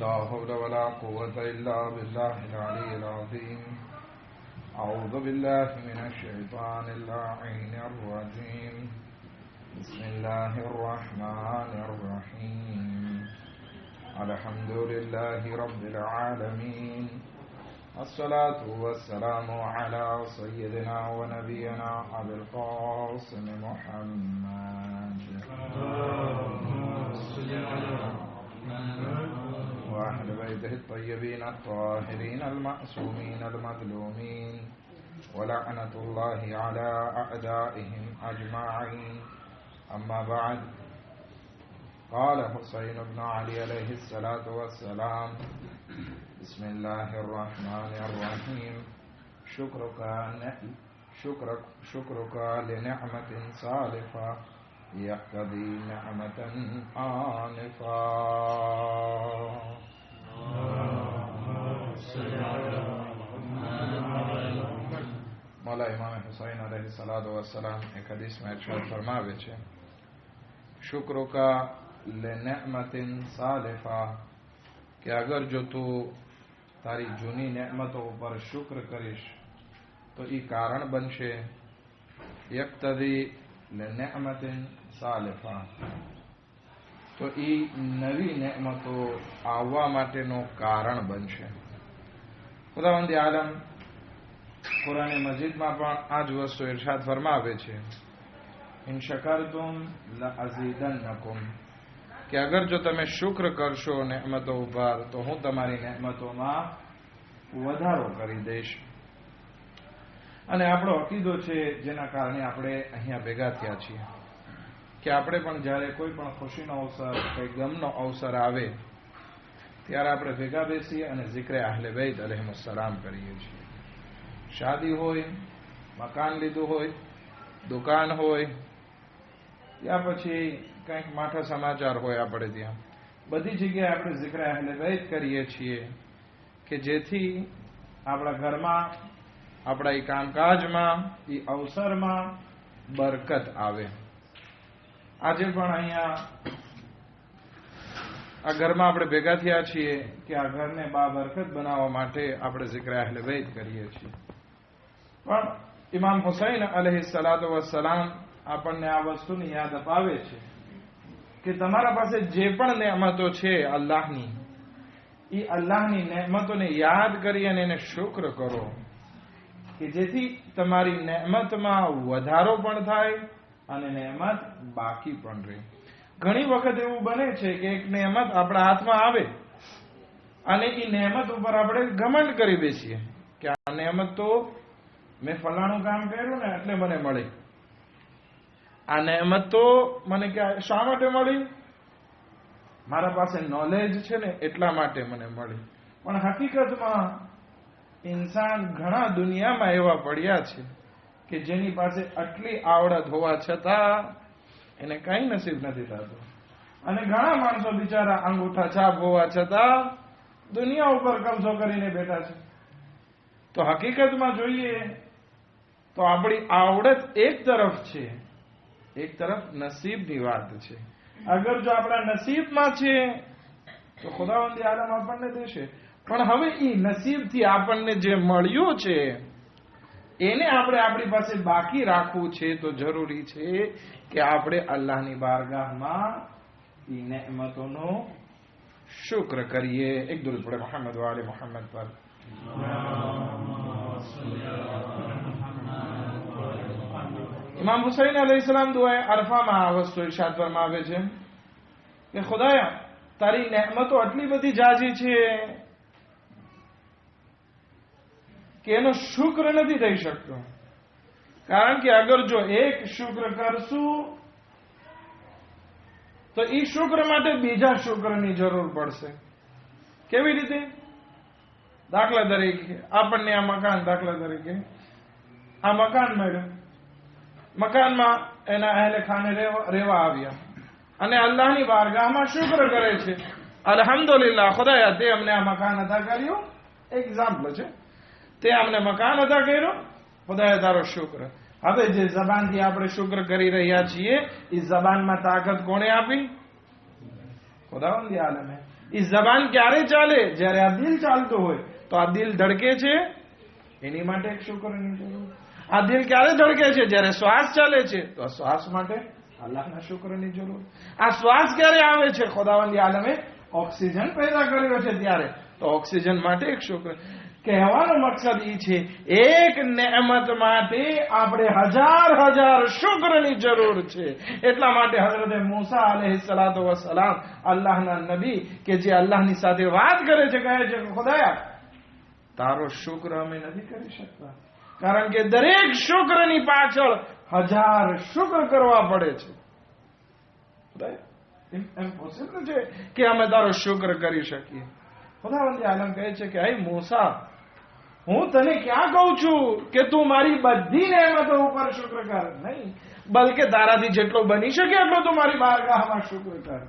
لا حول ولا قوة إلا بالله العلي العظيم. أعوذ بالله من الشيطان اللعين الرجيم. بسم الله الرحمن الرحيم. الحمد لله رب العالمين. الصلاة والسلام على سيدنا ونبينا أبي القاسم محمد. بيته الطيبين الطاهرين المعصومين المظلومين ولعنة الله على أعدائهم أجمعين. أما بعد قال حسين بن علي عليه الصلاة والسلام بسم الله الرحمن الرحيم. شكرك شكرك شكرك لنعمة صالحة يقتضي نعمة آنفا મોલા ઇમામ હુસૈન અલૈહિ સલાતો વસલામ એક હદીસમાં ઇરશાદ ફરમાવે છે શુક્રુકા લેનેમતિન સાલિફા કે અગર જો તું તારી જૂની નેમતો ઉપર શુક્ર કરીશ તો એ કારણ બનશે યક્તદી લેનેમતિન સાલિફા તો એ નવી નેમતો આવવા માટેનો કારણ બનશે. ખુદાવંદી આલમ કુરાને મસ્જિદમાં પણ આ જ વસ્તુ ઇરશાદ ફરમાવે છે. ઇન શકરતુમ લઅઝીદન્નકુમ. કે અગર જો તમે શુક્ર કરશો નેમતો ઉપર, તો હું તમારી નેમતોમાં વધારો કરી દઈશ. અને આપણો અકીદો છે જેના કારણે આપણે અહીંયા ભેગા થયા છીએ. કે આપણે પણ જ્યારે કોઈ પણ ખુશીનો અવસર, કંઈ ગમનો અવસર આવે, ત્યારે આપણે ભેગા બેસીએ અને zikre આહલે બૈત અલહેમસલામ કરીએ છીએ. શાદી હોય, મકાન લીધું હોય, દુકાન હોય, યા પછી કંઈક માઠા સમાચાર હોય આપણે ત્યાં. બધી જગ્યાએ આપણે zikre આહલે વૈદ કરીએ છીએ કે જેથી આપણા ઘરમાં, આપણા એ કામકાજમાં એ અવસરમાં બરકત આવે. આજે પણ અહીંયા આ ઘરમાં આપણે ભેગા થયા છીએ કે આ ઘરને બા બરકત બનાવવા માટે આપણે zikr અહેલે વૈદ કરીએ છીએ. પણ ઇમામ હુસૈન અલહી સલાતો વસલામ આપણને આ વસ્તુની યાદ અપાવે છે કે તમારા પાસે જે પણ નહેમતો છે અલ્લાહની, એ અલ્લાહની નહેમતોને યાદ કરી અને એને શુક્ર કરો કે જેથી તમારી નહેમતમાં વધારો પણ થાય અને નહેમત બાકી પણ રહે. ઘણી વખત એવું બને છે કે એક નહેમત આપણા હાથમાં આવે અને એ નહેમત ઉપર આપણે ઘમંડ કરી બેસીએ કે આ નહેમત તો મેં ફલાણું કામ કર્યું ને એટલે મને મળી. આ નહેમત તો મને ક્યાં શા માટે મળી? મારા પાસે નોલેજ છે ને એટલા માટે મને મળી. પણ હકીકતમાં ઇન્સાન ઘણા દુનિયામાં એવા પડ્યા છે કે જેની પાસે આટલી આવડત હોવા છતાં એને કઈ નસીબ નથી થતું. અને ઘણા માણસો બિચારા અંગૂઠા છાપ હોવા છતાં દુનિયા ઉપર કબજો કરીને બેઠા છે. તો હકીકતમાં જોઈએ તો આપણી આવડત એક તરફ છે, એક તરફ નસીબની વાત છે. અગર જો આપણા નસીબમાં છે, તો ખુદાવંદી આરામ આપણને દેશે. પણ હવે એ નસીબથી આપણને જે મળ્યું છે એને આપણે આપણી પાસે બાકી રાખવું છે તો જરૂરી છે કે આપણે અલ્લાહની બારગાહમાં એ શુક્ર કરીએ. એક દુરુદ પડે, મોહમ્મદ વાલે મોહમ્મદ પર. ઇમામ હુસૈન અલી સલામ દુઆએ અરફામાં આ વસ્તુ ઇરશાદ ફરમાવે છે કે, ખુદાયા, તારી નહેમતો આટલી બધી જાજી છે. કે એનો શુક્ર નથી થઈ શકતો. કારણ કે અગર જો એક શુક્ર કરશું, તો એ શુક્ર માટે બીજા શુક્રની જરૂર પડશે. કેવી રીતે? દાખલા તરીકે, આપણને આ મકાન દાખલા તરીકે. આ મકાન મળ્યું. મકાનમાં એના અહેલે ખાને રહેવા આવ્યા. અને અલ્લાહની બારગાહમાં શુક્ર કરે છે. અલહમદુલિલ્લાહ ખુદાયા તે અમને આ મકાન અદા કર્યું. એક્ઝામ્પલ છે. તે અમને મકાન અદા કર્યો. ખુદાએ તારો શુક્ર. હવે જે જબાનથી આપણે શુક્ર કરી રહ્યા છીએ, એ જબાનમાં તાકાત કોણે આપી? ખુદાવંદી આલમે. એ જબાન ક્યારે ચાલે? જ્યારે આ દિલ ચાલતું હોય, તો આ દિલ ધડકે છે? એની માટે એક શુક્રની જરૂર. આ દિલ ક્યારે ધડકે છે? જ્યારે શ્વાસ ચાલે છે, તો આ શ્વાસ માટે અલ્લાહના શુક્રની જરૂર. આ શ્વાસ ક્યારે આવે છે? ખુદાવંદી આલમે. ઓક્સિજન પેદા કર્યો છે ત્યારે. તો ઓક્સિજન માટે એક શુક્ર. કહેવાનો મકસદ એ છે, એક નેમત માટે આપણે હજાર હજાર શુક્રની જરૂર છે. એટલા માટે હજરત મૂસા અલહ સલાતો વસલામ અલ્લાહના નબી કે જે અલ્લાહની સાથે વાત કરે છે, કહે છે ખુદાયા તારો શુક્ર અમે નથી કરી શકતા. કારણ કે દરેક શુક્રની પાછળ હજાર શુક્ર કરવા પડે છે. છે કે અમે તારો શુક્ર કરી શકીએ? ખુદાવંદી આલમ કહે છે કે, હે મૂસા હું તને ક્યાં કહું છું કે તું મારી બધી નહેમતો ઉપર શુક્ર કર નહીં, બલકે તારાથી જેટલો બની શકે એટલો તું મારી બારગાહમાં શુક્ર કર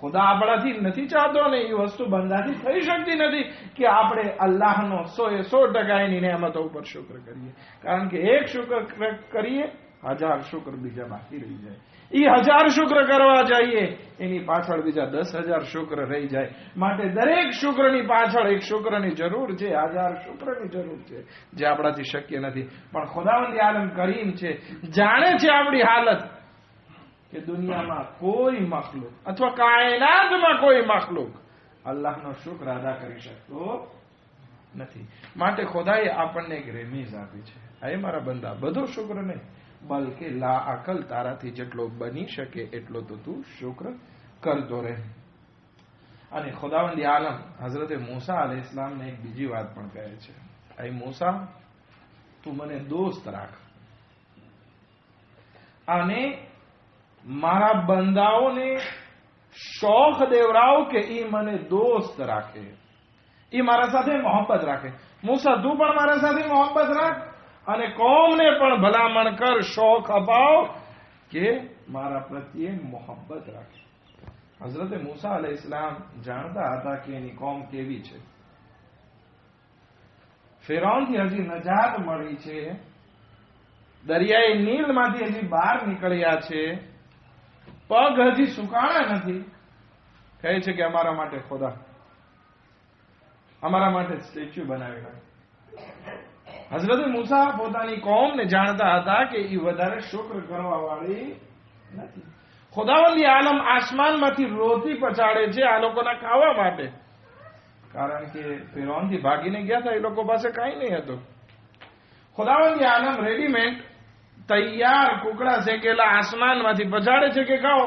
ખુદા આપણાથી નથી ચાહતો ને એ વસ્તુ બંધાથી થઈ શકતી નથી કે આપણે અલ્લાહનો સો એ સો ટકા એની નહેમતો ઉપર શુક્ર કરીએ. કારણ કે એક શુક્ર કરીએ, હજાર શુક્ર બીજા બાકી રહી જાય. એ હજાર શુક્ર કરવા જઈએ. એની પાછળ બીજા દસ હજાર શુક્ર રહી જાય. માટે દરેક શુક્રની પાછળ એક શુક્રની જરૂર છે, હજાર શુક્રની જરૂર છે. જે આપણાથી શક્ય નથી. પણ ખુદાવંદી આલમ કરીમ છે. જાણે છે આપણી હાલત કે દુનિયામાં કોઈ મખલુક અથવા કાયનાતમાં કોઈ મખલુક અલ્લાહનો શુક્ર અદા કરી શકતો નથી. માટે ખુદાએ આપણને એક રેમીઝ આપી છે. એ મારા બંદા, બધો શુક્ર નહીં. બલકે લા અકલ તારાથી જેટલો બની શકે એટલો તો તું શુક્ર કરતો રહે. અને ખુદાવંદી આલમ હઝરતે મૂસા અલ ઇસ્લામને એક બીજી વાત પણ કહે છે. અહીં મૂસા, તું મને દોસ્ત રાખ. અને મારા બંદાઓને શોખ દેવરાવ કે એ મને દોસ્ત રાખે. એ મારા સાથે મોહબ્બત રાખે. મૂસા, તું પણ મારા સાથે મોહબ્બત રાખ. અને કોમને પણ ભલામણ કર, શોખ અપાવ કે મારા પ્રત્યે મોહબ્બત રાખે. હઝરતે મૂસા અલ ઇસ્લામ જાણતા હતા કે એની કોમ કેવી છે. ફેરોનથી હજી નજાત મળી છે. દરિયાઈ નીલમાંથી હજી બહાર નીકળ્યા છે. પગ હજી સુકાણા નથી. કહે છે કે અમારા માટે ખોદા. અમારા માટે સ્ટેચ્યુ બનાવેલા હઝરત મુસા પોતાની કોમને જાણતા હતા કે એ વધારે શુક્ર કરવા વાળી નથી. ખુદાવંદી આલમ આસમાનમાંથી રોતી પચાડે છે, આ લોકોના ખાવા માટે. કારણ કે ફિરોનથી ભાગીને ગયા હતા, એ લોકો પાસે કાંઈ નહીં હતું. ખુદાવંદી આલમ રેડીમેડ, તૈયાર કુકડા શેકેલા આસમાનમાંથી પછાડે છે કે ખાઓ?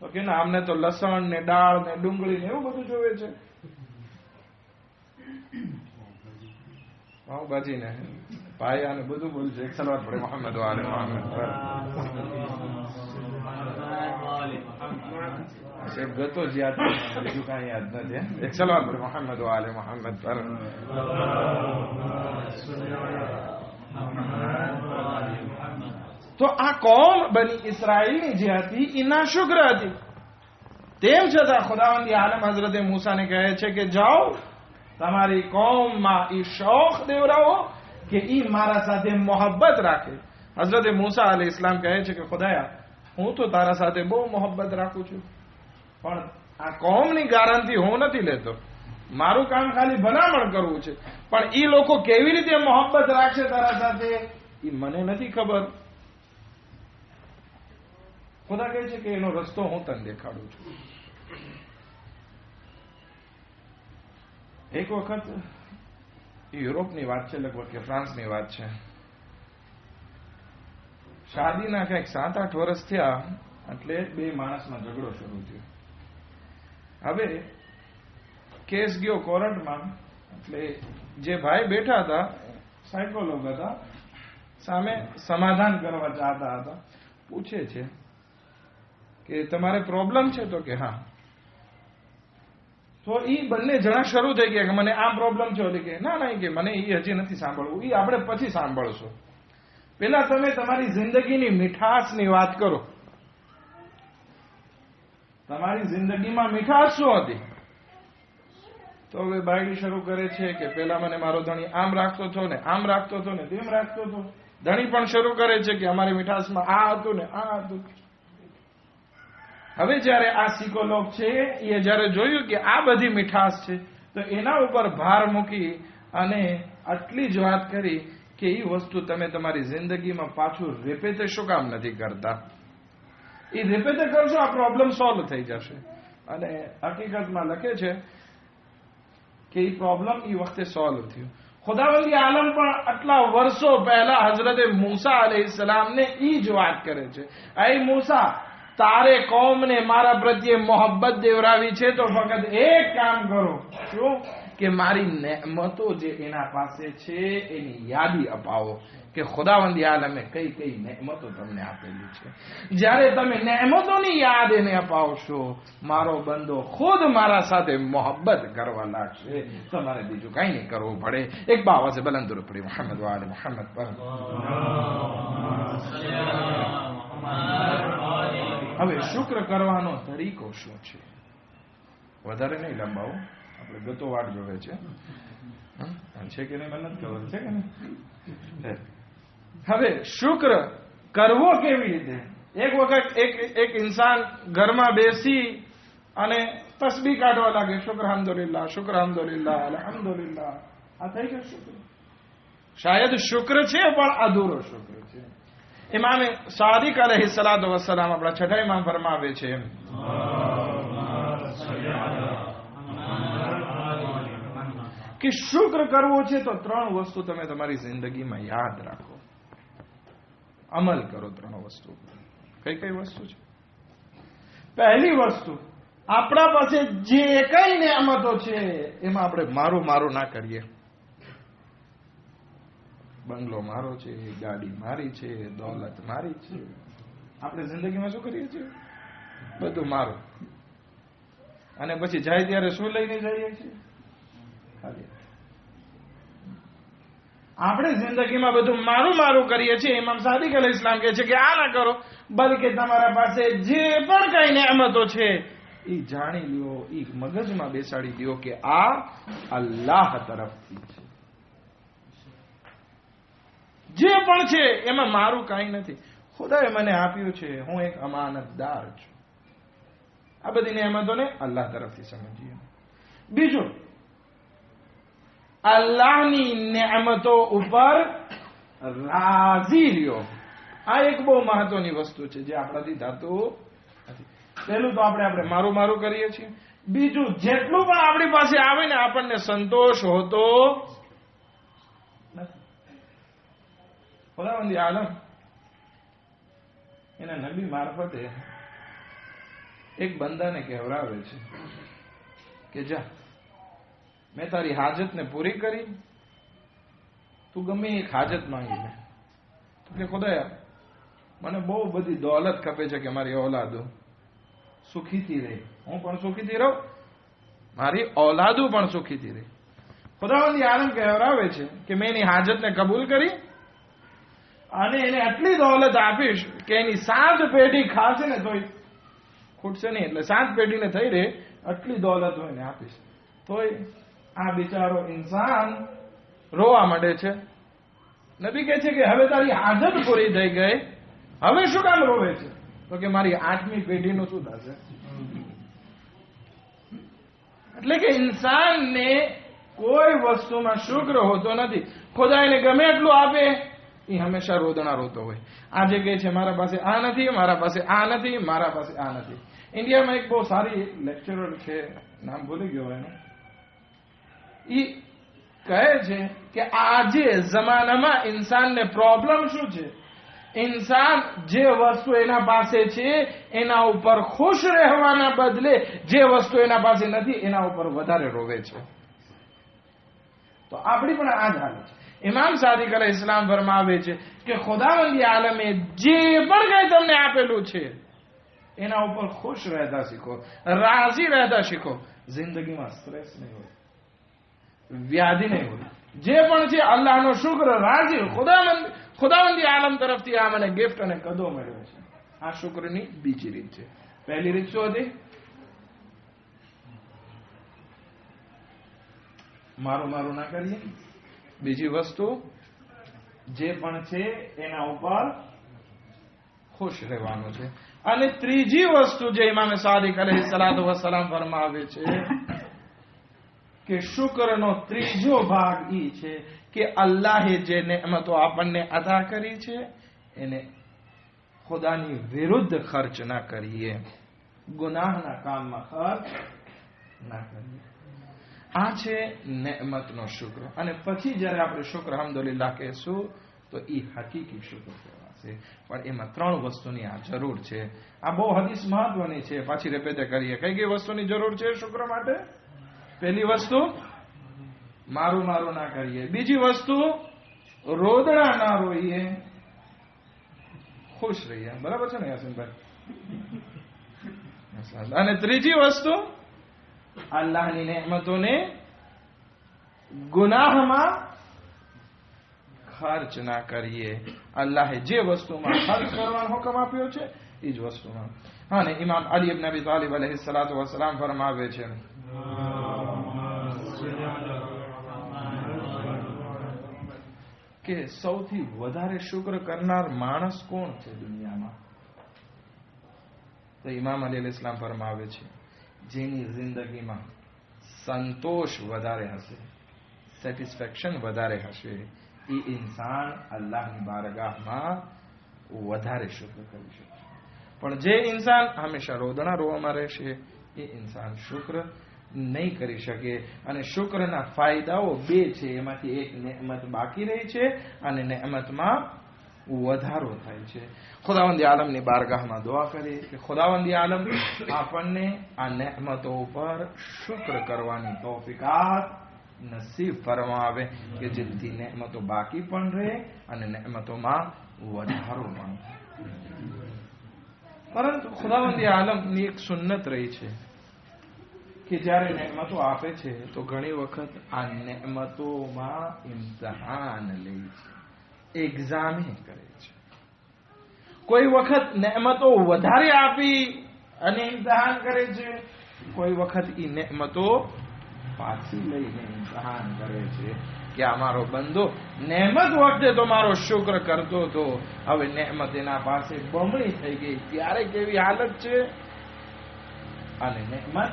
તો કે ના, અમને તો લસણ ને દાળ ને ડુંગળી ને એવું બધું જોવે છે. પાઉભાજી ને. પાયા ને બધું બધું છે એક સલવાત પડે, મોહમ્મદ વાલે, મોહમ્મદ શેખ ગતો જ યાદ બીજું કાંઈ યાદ નથી એક સલવાત પડે, મોહમ્મદ વાલે, મોહમ્મદ પર તો આ કોમ બની ઇસરાયલની જે હતી એ નાશુક્ર હતી. તેમ છતાં ખુદાવંદી આલમ હઝરત મૂસાને કહે છે કે જાઓ તમારી કોમમાં એ શોખ દેવડાવો કે એ મારા સાથે મોહબ્બત રાખે. હઝરત મૂસા અલી ઇસ્લામ કહે છે કે, ખુદાયા, હું તો તારા સાથે બહુ મોહબ્બત રાખું છું. પણ આ કોમની ગારંટી હું નથી લેતો. મારું કામ ખાલી ભલામણ કરવું છે. પણ એ લોકો કેવી રીતે મોહબ્બત રાખશે તારા સાથે એ મને નથી ખબર. ખુદા કહે છે કે, એનો રસ્તો હું તને દેખાડું છું. એક વખત યુરોપની વાત છે, લગભગ કે ફ્રાન્સની વાત છે. શાદીના કંઈક સાત આઠ વર્ષ થયા, એટલે બે માણસમાં ઝઘડો શરૂ થયો. હવે કેસ ગયો કોર્ટમાં, એટલે જે ભાઈ બેઠા હતા, સાયકોલોગ હતા, સામે સમાધાન કરવા ચાહતા હતા, પૂછે છે કે તમારે પ્રોબ્લેમ છે તો કે હા. તો એ બંને જણા શરૂ થઈ ગયા કે મને આ પ્રોબ્લેમ છે એટલે કે, ના ના કે મને એ હજી નથી સાંભળવું. એ આપણે પછી સાંભળશું. પેલા તમે તમારી જિંદગીની મીઠાશની વાત કરો. તમારી જિંદગીમાં મીઠાશ શું હતી? તો હવે બાયડી શરૂ કરે છે કે પેલા મને મારો ધણી આમ રાખતો હતો ને આમ રાખતો હતો ને તેમ રાખતો હતો. ધણી પણ શરૂ કરે છે કે અમારી મીઠાશમાં આ હતું ને આ હતું. હવે જ્યારે આ સિકોલોક છે, એ જ્યારે જોયું કે આ બધી મીઠાશ છે, તો એના ઉપર ભાર મૂકી અને આટલી જ વાત કરી કે એ વસ્તુ તમે તમારી જિંદગીમાં પાછું રેપેતે શું કામ નથી કરતા. એ રેપેતે કરશો, આ પ્રોબ્લેમ સોલ્વ થઈ જશે. અને હકીકતમાં લખે છે કે એ પ્રોબ્લેમ એ વખતે સોલ્વ થયું. ખુદાવંદી આલમ પણ આટલા વર્ષો પહેલા હઝરતે મૂસા અલૈહિસ્સલામને એ જ વાત કરે છે. અય મૂસા તારે કોમને મારા પ્રત્યે મોહબ્બત દેવરાવી છે તો ફક્ત એક કામ કરો. શું કે મારી નહેમતો જે એના પાસે છે, એની યાદી અપાવો કે ખુદાવંદી આલમે કઈ કઈ નહેમતો તમને આપેલી છે. જ્યારે તમે નહેમતોની યાદ એને અપાવશો, મારો બંદો ખુદ મારા સાથે મોહબ્બત કરવા લાગશે. તમારે બીજું કઈ નહીં કરવું પડે. એક બાવા છે બલંદુર પડી મોહમ્મદ વાલે મોહમ્મદ પર. હવે શુક્ર કરવાનો તરીકો શું છે? વધારે નહીં લંબાવું. આપણે ગતો વાટ જોવે છે. છે કે નહીં મને ખબર, છે કે નહીં? હવે શુક્ર કરવો કેવી રીતે? એક વખત એક એક ઇન્સાન ઘરમાં બેસી અને તસબી કાઢવા લાગે, શુક્ર અહમદુલિલ્લાહ શુક્ર અહમદુલિલ્લાહ અલહમદુલિલ્લાહ. આ થઈ ગયો શુક્ર. શાયદ શુક્ર છે, પણ અધૂરો શુક્ર છે. ઇમામે સાદિક અલહી સલાદ વસલામ આપણા છઠ્ઠા ઇમામ ફરમાવે છે. કે શુક્ર કરવો છે તો ત્રણ વસ્તુ તમે તમારી જિંદગીમાં યાદ રાખો. અમલ કરો ત્રણ વસ્તુ. કઈ કઈ વસ્તુ છે? પહેલી વસ્તુ, આપણા પાસે જે કઈ નિયામતો છે, એમાં આપણે મારું મારું ના કરીએ. બંગલો મારો છે, ગાડી મારી છે, દોલત મારી છે. આપણે જિંદગીમાં શું કરીએ છીએ? બધું મારું. અને પછી જાય ત્યારે શું લઈને જઈએ છીએ? આપણે જિંદગીમાં બધું મારું મારું કરીએ છીએ. ઇમામ સાદિક અલ ઇસ્લામ કહે છે કે આ ના કરો, બલકે તમારા પાસે જે પણ કઈ નિયામતો છે એ જાણી લ્યો એ મગજમાં બેસાડી દો કે આ અલ્લાહ તરફથી છે. જે પણ છે, એમાં મારું કાંઈ નથી. ખુદાએ મને આપ્યું છે, હું એક અમાનતદાર છું. આ બધી નિયામતોને અલ્લાહ તરફથી સમજીએ. બીજું, અલ્લાહની નિયામતો ઉપર રાજી રહ્યો. આ એક બહુ મહત્વની વસ્તુ છે, જે આપણાથી થતું નથી. પહેલું તો આપણે આપણે મારું મારું કરીએ છીએ. બીજું, જેટલું પણ આપણી પાસે આવે ને આપણને સંતોષ હોતો નથી ખુદાવંદી આલમ. એના નબી મારફતે એક બંદાને કહેવરાવે છે કે જા, મેં તારી હાજતને પૂરી કરી. તું ગમે એક હાજત માંગી લે. કે, ખુદાયા, મને બહુ બધી દોલત ખપે છે કે મારી ઓલાદો સુખીથી રહે. હું પણ સુખીથી રહું? મારી ઓલાદો પણ સુખીથી રહે. ખુદાવંદી આલમ કહેવરાવે છે કે મેં એની હાજતને કબૂલ કરી અને એને આટલી દોલત આપીશ કે એની સાત પેઢી ખાશે ને તોય ખૂટશે નહીં. એટલે સાત પેઢીને થઈ રહે, આટલી દોલત હું એને આપીશ. તોય આ બિચારો ઇન્સાન રોવા માંડે છે. નબી કહે છે કે હવે તારી આદત પૂરી થઈ ગઈ. હવે શું કામ રોવે છે? તો કે મારી આઠમી પેઢીનું શું થશે? એટલે કે ઇન્સાનને કોઈ વસ્તુમાં શુક્ર હોતો નથી. ખુદા એને ગમે એટલું આપે એ હંમેશા રોદણા રોતો હોય. આજે કહે છે, મારા પાસે આ નથી, મારા પાસે આ નથી, મારા પાસે આ નથી. ઇન્ડિયામાં એક બહુ સારી લેક્ચરર છે, નામ ભૂલી ગયો એનું. એ કહે છે કે આજે જમાનામાં ઇન્સાનને પ્રોબ્લેમ શું છે? ઇન્સાન જે વસ્તુ એના પાસે છે, એના ઉપર ખુશ રહેવાના બદલે જે વસ્તુ એના પાસે નથી, એના ઉપર વધારે રોવે છે. તો આપણી પણ આ જ હાલત છે. ઇમામ સાદિક અલ ઇસ્લામ ફરમાવે છે કે ખુદાવંદી આલમે જે પણ કઈ તમને આપેલું છે, એના ઉપર ખુશ રહેતા શીખો, રાજી રહેતા શીખો. જિંદગીમાં સ્ટ્રેસ નહીં હોય, વ્યાધિ નહીં હોય. જે પણ છે અલ્લાહનો શુક્ર, રાજી, ખુદાવંદ, ખુદાવંદી આલમ તરફથી આ મને ગિફ્ટ અને કદો મળ્યો છે. આ શુક્રની બીજી રીત છે. પહેલી રીત શું હતી? મારું મારું ના કરીએ? બીજી વસ્તુ, જે પણ છે એના ઉપર ખુશ રહેવાનું છે. અને ત્રીજી વસ્તુ જે ઇમામે સાદિક અલૈહિ સલાતુ વસલામ ફરમાવે છે કે શુક્રનો ત્રીજો ભાગ ઈ છે કે અલ્લાહે જે નેમતો આપણને અદા કરી છે, એને ખુદાની વિરુદ્ધ ખર્ચ ના કરીએ. ગુનાહના કામમાં ખર્ચ ના કરીએ. આ છે નેમતનો શુક્ર. અને પછી જ્યારે આપણે શુક્ર અહમદુલિલ્લાહ કહેશું, તો એ હકીકી શુક્ર કહેવાશે. પણ એમાં ત્રણ વસ્તુની આ જરૂર છે. આ બહુ હદીસ મહત્વની છે. પાછી રેપેતે કરીએ. કઈ કઈ વસ્તુની જરૂર છે શુક્ર માટે? પહેલી વસ્તુ, મારું મારું ના કરીએ. બીજી વસ્તુ રોદણા ના રોઈએ. ખુશ રહીએ. બરાબર છે ને યાસીનભાઈ? અને ત્રીજી વસ્તુ અલ્લાહની નહેમતોને ગુનાહમાં ખર્ચ ના કરીએ. અલ્લાહે જે વસ્તુમાં ખર્ચ કરવાનો હુકમ આપ્યો છે, એ જ વસ્તુમાં. હા, ને ઇમામ અલી ઇબ્ન અબી તાલિબ અલૈહિ સલાતુ વસલામ ફરમાવે છે. કે સૌથી વધારે શુક્ર કરનાર માણસ કોણ છે દુનિયામાં? તો ઇમામ અલી ઇસ્લામ ફરમાવે છે. જેની જિંદગીમાં સંતોષ વધારે હશે સેટિસ્ફેક્શન વધારે હશે, એ ઇન્સાન અલ્લાહની બારગાહમાં વધારે શુક્ર કરી શકે પણ જે ઇન્સાન હંમેશા રોદણા રોવામાં રહેશે, એ ઇન્સાન શુક્ર નહીં કરી શકે. અને શુક્રના ફાયદાઓ બે છે, એમાંથી એક નેમત બાકી રહી છે અને નેમતમાં વધારો થાય છે. ખુદાવંદી આલમની બારગાહમાં દુઆ કરીએ કે ખુદાવંદી આલમ આપણને આ નહેમતો ઉપર શુક્ર કરવાની તોફિકાત નસીબ ફરમાવે કે જેથી નહેમતો બાકી પણ રહે અને નહેમતોમાં વધારો પણ પરંતુ ખુદાવંદી આલમની એક સુન્નત રહી છે કે જ્યારે નેમતો આપે છે તો ઘણી વખત આ નહેમતોમાં ઇમ્તહાન લે છે. એક્ઝામે કરે છે. કોઈ વખત નહેમતો વધારે આપી અને ઇમ્તહાન કરે છે, કોઈ વખત એ નહેમતો પાછી લઈને ઇમ્તહાન કરે છે કે આ મારો બંદો નહેમત વખતે તો મારો શુક્ર કરતો હતો. હવે નહેમત એના પાસે બમણી થઈ ગઈ. ત્યારે કેવી હાલત છે? અને નહેમત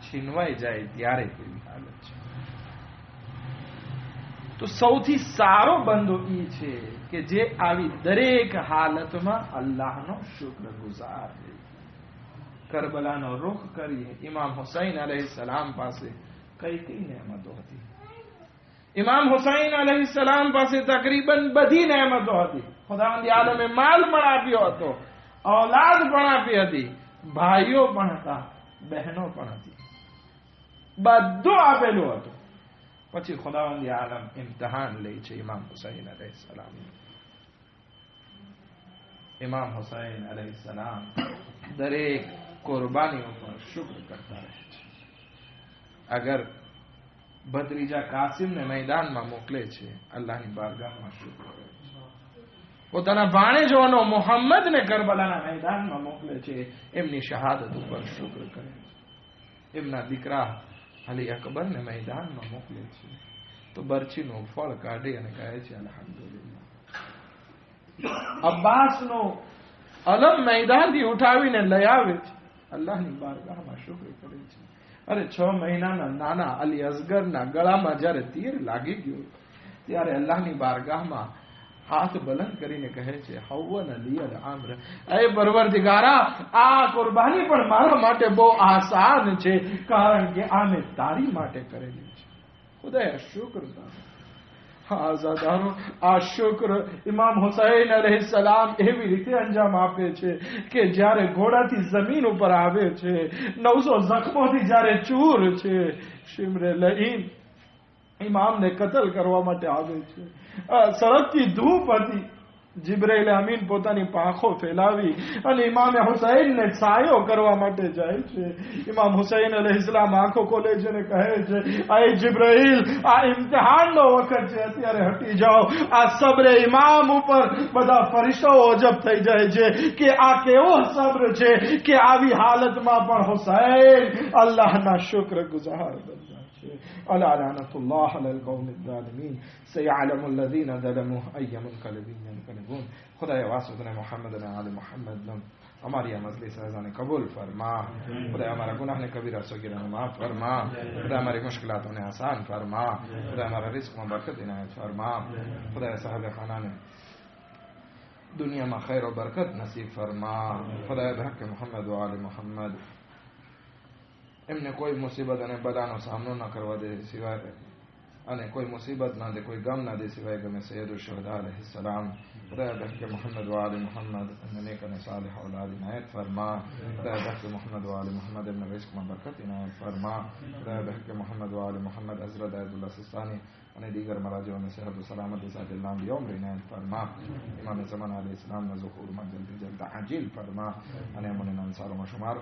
છીનવાઈ જાય ત્યારે કેવી હાલત છે તો સૌથી સારો બંદો એ છે કે જે આવી દરેક હાલતમાં અલ્લાહનો શુક્ર ગુજાર કરબલાનો રૂખ કરીએ. ઇમામ હુસૈન અલહી સલામ પાસે કઈ કઈ નહેમતો હતી? ઇમામ હુસૈન અલહી સલામ પાસે તકરીબન બધી નહેમતો હતી. ખુદાવંદી આલમે માલ પણ આપ્યો હતો, ઔલાદ પણ આપી હતી, ભાઈઓ પણ હતા, બહેનો પણ હતી. બધું આપેલું હતું. પછી ખુદાવંદી આલમ ઇમ્તહાન લે છે ઇમામ હુસૈન અલૈહિ સલામ ઇમામ હુસૈન અલૈહિ સલામ દરેક કુરબાનીઓ પર શુક્ર કરતા રહે છે અગર ભત્રીજા કાસિમને મેદાનમાં મોકલે છે અલ્લાહની બારગાહમાં શુક્ર કરે છે પોતાના ભાણેજોનો મોહમ્મદને કરબલાના મેદાનમાં મોકલે છે એમની શહાદત ઉપર શુક્ર કરે છે એમના દીકરા અલી અકબરને મેદાનમાં મોકલે છે તો બરછીનું ફળ કાઢી અને કહે છે અલહમદુલિલ્લાહ અબ્બાસનો અલમ મેદાનથી ઉઠાવીને લઈ આવે છે અલ્લાહની બારગાહમાં શુક્ર કરે છે અરે છ મહિનાના નાના અલી અસગરના ગળામાં જ્યારે તીર લાગી ગયું ત્યારે અલ્લાહની બારગાહમાં હાથ બલંદ કરીને કહે છે, હવન લિયલ આમ્ર. એ પરવરદિગારા, આ કુરબાની પણ મારા માટે બહુ આસાન છે, કારણ કે આ મેં તારી માટે કરેલી છે. ખુદાય શુક્ર આઝાદારો આ શુક્ર ઇમામ હુસૈન અલૈહિ સલામ એવી રીતે અંજામ આપે છે કે જ્યારે ઘોડાથી જમીન ઉપર આવે છે, નવસો જખમોથી જ્યારે ચૂર છે, શિમરે લઈન ઇમામને કતલ કરવા માટે આવે છે. સળગતી ધૂપ હતી. જીબ્રાઈલ અમીન પોતાની પાંખો ફેલાવી અને ઇમામે હુસૈનને સાયો કરવા માટે જાય છે. ઇમામ હુસૈન અલ ઇસ્લામ આંખો ખોલે છે અને કહે છે આ જીબ્રાઈલ આ ઇમ્તિહાનનો વખત છે. અત્યારે હટી જાઓ. આ સબરે ઇમામ ઉપર બધા ફરિશ્તાઓ અજબ થઈ જાય છે કે આ કેવો સબ્ર છે કે આવી હાલતમાં પણ હુસૈન અલ્લાહના શુક્ર ગુજાર બન્યા الا لعنت الله على القوم الظالمين؟ سيعلم الذين ظلموا اي منقلب ينقلبون. خدا واسطنا محمد علی محمد ہماری مجلس رضان قبول فرما. خدا ہمارا گناہ نے کبیرہ سگیرہ معاف فرما. خدا ہماری مشکلات نے آسان فرما. خدا ہمارا رزق میں برکت عنایت فرما. خدا صاحب خانہ نے دنیا میں خیر و برکت نصیب فرما. خدا بحق محمد و آل محمد. એમને કોઈ મુસીબત અને બધાનો સામનો ન કરવા દે સિવાય અને કોઈ મુસીબત ના દે કોઈ ગમ ના દે સિવાય ગમે સૈયદ શહદા સલામ خدا بحق محمد وعال محمد نیک نے صالح اولاد عنایت فرما خدا بحق محمد وعال محمد ابن رزق میں برکت عنایت فرما خدا بحق محمد وعال محمد حضرت عید اللہ سستانی انہیں دیگر مراجعوں میں صحت و سلامت ساتھ اللہ یوم عنایت فرما امام زمان علیہ السلام نے ظہور میں جلد جلد عجیل فرما انہیں من انصار و شمار